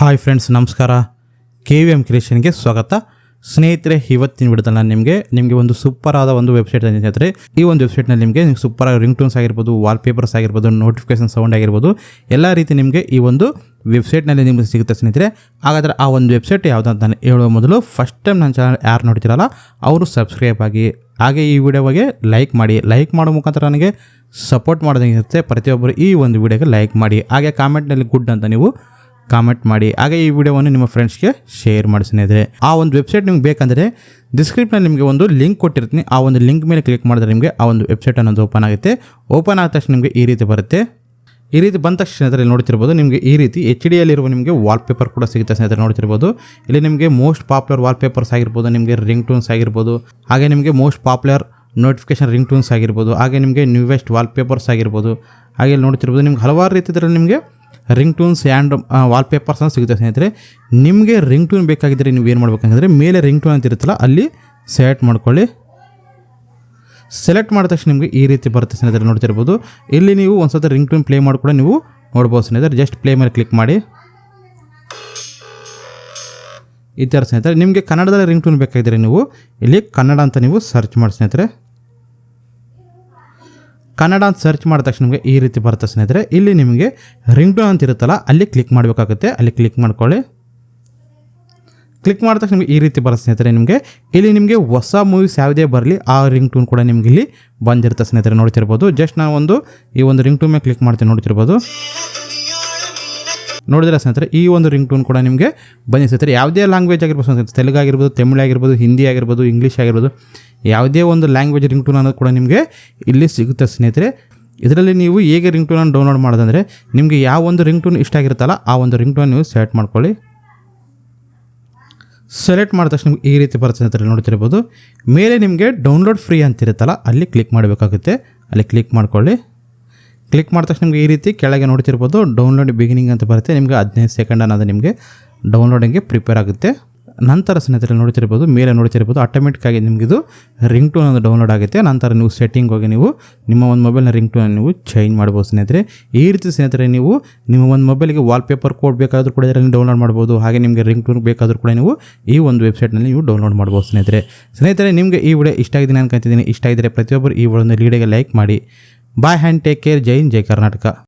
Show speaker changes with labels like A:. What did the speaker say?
A: Hi friends, ನಮಸ್ಕಾರ. K V M ಕ್ರಿಯೇಷನ್ಗೆ ಸ್ವಾಗತ. ಸ್ನೇಹಿತರೆ, ಇವತ್ತಿನ ಬಿಡ್ತಲ್ಲ ನಾನು ನಿಮಗೆ ನಿಮಗೆ ಒಂದು ಸೂಪರ್ ಆದ ಒಂದು ವೆಬ್ಸೈಟ್ ಅಂತ ಹೇಳ್ತಾರೆ ಈ ಒಂದು ವೆಬ್ಸೈಟ್ನಲ್ಲಿ ನಿಮಗೆ ಸೂಪರ್ ಆಗಿ ರಿಂಗ್ ಟೂನ್ಸ್ ಆಗಿರ್ಬೋದು ವಾಲ್ ಪೇಪರ್ಸ್ ಆಗಿರ್ಬೋದು ನೋಟಿಫಿಕೇಶನ್ ಸೌಂಡ್ ಆಗಿರ್ಬೋದು, ಎಲ್ಲ ರೀತಿ ನಿಮಗೆ ಈ ಒಂದು ವೆಬ್ಸೈಟ್ನಲ್ಲಿ ನಿಮಗೆ ಸಿಗುತ್ತೆ ಸ್ನೇಹಿತರೆ. ಹಾಗಾದರೆ ಆ ಒಂದು ವೆಬ್ಸೈಟ್ ಯಾವುದಂತ ನಾನು ಹೇಳುವ ಮೊದಲು ಫಸ್ಟ್ ಟೈಮ್ ನನ್ನ ಚಾನಲ್ ಯಾರು ನೋಡ್ತಿರಲ್ಲ, ಅವರು ಸಬ್ಸ್ಕ್ರೈಬ್ ಆಗಿ, ಹಾಗೆ ಈ ವಿಡಿಯೋಗೆ ಲೈಕ್ ಮಾಡಿ ಲೈಕ್ ಮಾಡೋ ಮುಖಾಂತರ ನನಗೆ ಸಪೋರ್ಟ್ ಮಾಡೋದಂಗಿರುತ್ತೆ ಪ್ರತಿಯೊಬ್ಬರು ಈ ಒಂದು ವಿಡಿಯೋಗೆ ಲೈಕ್ ಮಾಡಿ, ಹಾಗೆ ಕಾಮೆಂಟ್ನಲ್ಲಿ ಗುಡ್ ಅಂತ ನೀವು ಕಾಮೆಂಟ್ ಮಾಡಿ. ಹಾಗೆ ಈ ವಿಡಿಯೋವನ್ನು ನಿಮ್ಮ ಫ್ರೆಂಡ್ಸ್ಗೆ ಶೇರ್ ಮಾಡಿ ಸ್ನೇಹಿತರೆ. ಆ ಒಂದು ವೆಬ್ಸೈಟ್ ನಿಮ್ಗೆ ಬೇಕಂದರೆ ಡಿಸ್ಕ್ರಿಪ್ಷನಲ್ಲಿ ನಿಮಗೆ ಒಂದು ಲಿಂಕ್ ಕೊಟ್ಟಿರ್ತೀನಿ. ಆ ಒಂದು ಲಿಂಕ್ ಮೇಲೆ ಕ್ಲಿಕ್ ಮಾಡಿದ್ರೆ ನಿಮಗೆ ಆ ಒಂದು ವೆಬ್ಸೈಟ್ ಅನ್ನೋದು ಓಪನ್ ಆಗುತ್ತೆ. ಓಪನ್ ಆದ ತಕ್ಷಣ ನಿಮಗೆ ಈ ರೀತಿ ಬರುತ್ತೆ. ಈ ರೀತಿ ಬಂದ ತಕ್ಷಣ ಸ್ನೇಹಿತರೆ ನೋಡ್ತಿರ್ಬೋದು ನಿಮಗೆ ಈ ರೀತಿ ಎಚ್ ಡಿ ಎಲ್ಲಿರುವ ನಿಮಗೆ ವಾಲ್ಪೇಪರ್ ಕೂಡ ಸಿಗುತ್ತೆ ಸ್ನೇಹಿತರೆ, ನೋಡ್ತಿರ್ಬೋದು. ಇಲ್ಲಿ ನಿಮಗೆ ಮೋಸ್ಟ್ ಪಾಪ್ಯುಲರ್ ವಾಲ್ಪೇಪರ್ಸ್ ಆಗಿರ್ಬೋದು, ನಿಮಗೆ ರಿಂಗ್ ಟೂನ್ಸ್ ಆಗಿರ್ಬೋದು, ಹಾಗೆ ನಿಮಗೆ most popular notification ringtones ಆಗಿರ್ಬೋದು, ಹಾಗೆ ನಿಮಗೆ ನ್ಯೂವೆಸ್ಟ್ ವಾಲ್ಪೇಪರ್ಸ್ ಆಗಿರ್ಬೋದು. ಹಾಗೆ ಇಲ್ಲಿ ನೋಡ್ತಿರ್ಬೋದು, ನಿಮ್ಗೆ ಹಲವಾರು ರೀತಿಯಲ್ಲಿ ನಿಮಗೆ ರಿಂಗ್ ಟೂನ್ಸ್ ಆ್ಯಂಡ್ ವಾಲ್ಪೇಪರ್ಸ್ ಅಂತ ಸಿಗುತ್ತೆ ಸ್ನೇಹಿತರೆ. ನಿಮಗೆ ರಿಂಗ್ ಟೂನ್ ಬೇಕಾಗಿದ್ದರೆ ನೀವು ಏನು ಮಾಡಬೇಕಂದ್ರೆ, ಮೇಲೆ ರಿಂಗ್ ಟೂನ್ ಅಂತ ಇರುತ್ತಲ್ಲ, ಅಲ್ಲಿ ಸೆಲೆಕ್ಟ್ ಮಾಡ್ಕೊಳ್ಳಿ. ಸೆಲೆಕ್ಟ್ ಮಾಡಿದ ತಕ್ಷಣ ನಿಮಗೆ ಈ ರೀತಿ ಬರುತ್ತೆ ಸ್ನೇಹಿತರೆ, ನೋಡ್ತಿರ್ಬೋದು. ಇಲ್ಲಿ ನೀವು ಒಂದು ಸತಿ ರಿಂಗ್ ಟೂನ್ ಪ್ಲೇ ಮಾಡಿ ಕೂಡ ನೀವು ನೋಡ್ಬೋದು ಸ್ನೇಹಿತರೆ. ಜಸ್ಟ್ ಪ್ಲೇ ಮೇಲೆ ಕ್ಲಿಕ್ ಮಾಡಿ. ಈ ಥರ ಸ್ನೇಹಿತರೆ, ನಿಮಗೆ ಕನ್ನಡದಲ್ಲಿ ರಿಂಗ್ ಟೂನ್ ಬೇಕಾಗಿದ್ದರೆ ನೀವು ಇಲ್ಲಿ ಕನ್ನಡ ಅಂತ ನೀವು ಸರ್ಚ್ ಮಾಡಿ ಸ್ನೇಹಿತರೆ. ಕನ್ನಡ ಅಂತ ಸರ್ಚ್ ಮಾಡಿದ ತಕ್ಷಣ ನಿಮಗೆ ಈ ರೀತಿ ಬರುತ್ತೆ ಸ್ನೇಹಿತರೆ. ಇಲ್ಲಿ ನಿಮಗೆ ರಿಂಗ್ ಟೋನ್ ಅಂತ ಇರುತ್ತಲ್ಲ, ಅಲ್ಲಿ ಕ್ಲಿಕ್ ಮಾಡಬೇಕಾಗುತ್ತೆ. ಅಲ್ಲಿ ಕ್ಲಿಕ್ ಮಾಡ್ಕೊಳ್ಳಿ. ಕ್ಲಿಕ್ ಮಾಡಿದ ತಕ್ಷಣ ನಿಮಗೆ ಈ ರೀತಿ ಬರುತ್ತೆ ಸ್ನೇಹಿತರೆ ನಿಮಗೆ. ಇಲ್ಲಿ ನಿಮಗೆ ಹೊಸ ಮೂವೀಸ್ ಯಾವುದೇ ಬರಲಿ, ಆ ರಿಂಗ್ ಟೂನ್ ಕೂಡ ನಿಮಗೆ ಇಲ್ಲಿ ಬಂದಿರುತ್ತೆ ಸ್ನೇಹಿತರೆ, ನೋಡ್ತಿರ್ಬೋದು. ಜಸ್ಟ್ ನಾವು ಒಂದು ಈ ಒಂದು ರಿಂಗ್ ಟೂನ್ ಮೇಲೆ ಕ್ಲಿಕ್ ಮಾಡ್ತೀವಿ, ನೋಡ್ತಿರ್ಬೋದು. ನೋಡಿದ್ರೆ ಸ್ನೇಹಿತರೆ, ಈ ಒಂದು ರಿಂಗ್ ಟೂನ್ ಕೂಡ ನಿಮಗೆ ಬನ್ನಿ ಸ್ನೇಹಿತರೆ. ಯಾವುದೇ ಲ್ಯಾಂಗ್ವೇಜ್ ಆಗಿರ್ಬೋದು ಸ್ನೇಹಿತರೆ ತೆಲುಗು ಆಗಿರ್ಬೋದು ತಮಿಳು ಆಗಿರ್ಬೋದು, ಹಿಂದಿ ಆಗಿರ್ಬೋದು ಇಂಗ್ಲೀಷ್ ಆಗಿರ್ಬೋದು, ಯಾವುದೇ ಒಂದು ಲ್ಯಾಂಗ್ವೇಜ್ ರಿಂಗ್ ಟೂನ್ ಅನ್ನೋದು ಕೂಡ ನಿಮಗೆ ಇಲ್ಲಿ ಸಿಗುತ್ತೆ ಸ್ನೇಹಿತರೆ. ಇದರಲ್ಲಿ ನೀವು ಹೇಗೆ ರಿಂಗ್ ಟೂನನ್ನು ಡೌನ್ಲೋಡ್ ಮಾಡೋದಂದರೆ, ನಿಮಗೆ ಯಾವ ಒಂದು ರಿಂಗ್ ಟೂನ್ ಇಷ್ಟ ಆಗಿರುತ್ತಲ್ಲ, ಆ ಒಂದು ರಿಂಗ್ ಟೂನ್ ನೀವು ಸೆಲೆಕ್ಟ್ ಮಾಡ್ಕೊಳ್ಳಿ. ಸೆಲೆಕ್ಟ್ ಮಾಡಿದ ತಕ್ಷಣ ನಿಮ್ಗೆ ಈ ರೀತಿ ಬರುತ್ತೆ ಸ್ನೇಹಿತರೆ, ನೋಡ್ತಿರ್ಬೋದು. ಮೇಲೆ ನಿಮಗೆ ಡೌನ್ಲೋಡ್ ಫ್ರೀ ಅಂತಿರುತ್ತಲ್ಲ ಅಲ್ಲಿ ಕ್ಲಿಕ್ ಮಾಡಬೇಕಾಗುತ್ತೆ. ಅಲ್ಲಿ ಕ್ಲಿಕ್ ಮಾಡ್ಕೊಳ್ಳಿ. ಕ್ಲಿಕ್ ಮಾಡಿದ ತಕ್ಷಣ ನಿಮಗೆ ಈ ರೀತಿ ಕೆಳಗೆ ನೋಡ್ತಿರ್ಬೋದು ಡೌನ್ಲೋಡ್ ಬಿಗಿನಿಂಗ್ ಅಂತ ಬರುತ್ತೆ. ನಿಮಗೆ ಹದಿನೈದು ಸೆಕೆಂಡ್ ಅನ್ನೋದು ನಿಮಗೆ ಡೌನ್ಲೋಡಿಂಗ್ಗೆ ಪ್ರಿಪೇರ್ ಆಗುತ್ತೆ. ನಂತರ ಸ್ನೇಹಿತರೆ ನೋಡ್ತಿರ್ಬೋದು, ಮೇಲೆ ನೋಡ್ತಿರ್ಬೋದು ಆಟೋಮೆಟಿಕ್ ಆಗಿ ನಿಮಗಿದು ರಿಂಗ್ ಟೂನ್ ಅನ್ನೋದು ಡೌನ್ಲೋಡ್ ಆಗುತ್ತೆ. ನಂತರ ನೀವು ಸೆಟ್ಟಿಂಗ್ ಹೋಗಿ ನೀವು ನಿಮ್ಮ ಒಂದು ಮೊಬೈಲ್ನ ರಿಂಗ್ ಟೂನ ನೀವು ಚೇಂಜ್ ಮಾಡ್ಬೋದು ಸ್ನೇಹಿತರೆ. ಈ ರೀತಿ ಸ್ನೇಹಿತರೆ ನೀವು ನಿಮ್ಮ ಒಂದು ಮೊಬೈಲ್ಗೆ ವಾಲ್ಪೇಪರ್ ಕೋಡ್ ಬೇಕಾದರೂ ಕೂಡ ಇದರಲ್ಲಿ ಡೌನ್ಲೋಡ್ ಮಾಡ್ಬೋದು. ಹಾಗೆ ನಿಮಗೆ ರಿಂಗ್ ಟೂನ್ ಬೇಕಾದರೂ ಕೂಡ ನೀವು ಈ ಒಂದು ವೆಬ್ಸೈಟ್ನಲ್ಲಿ ನೀವು ಡೌನ್ಲೋಡ್ ಮಾಡ್ಬೋದು ಸ್ನೇಹಿತರೆ. ಸ್ನೇಹಿತರೆ, ನಿಮಗೆ ಈ ವಿಡಿಯೋ ಇಷ್ಟ ಆಗಿದೆ ಅನ್ಕೊಂತಿದ್ದೀನಿ ಇಷ್ಟ ಇದ್ದರೆ ಪ್ರತಿಯೊಬ್ಬರು ಈ ಒಂದು ಲೀಡಿಗೆ ಲೈಕ್ ಮಾಡಿ. ಬಾಯ್ ಹ್ಯಾಂಡ್ ಟೇಕ್ ಕೇರ್ ಜೈ ಹಿಂದ್ ಜೈ ಕರ್ನಾಟಕ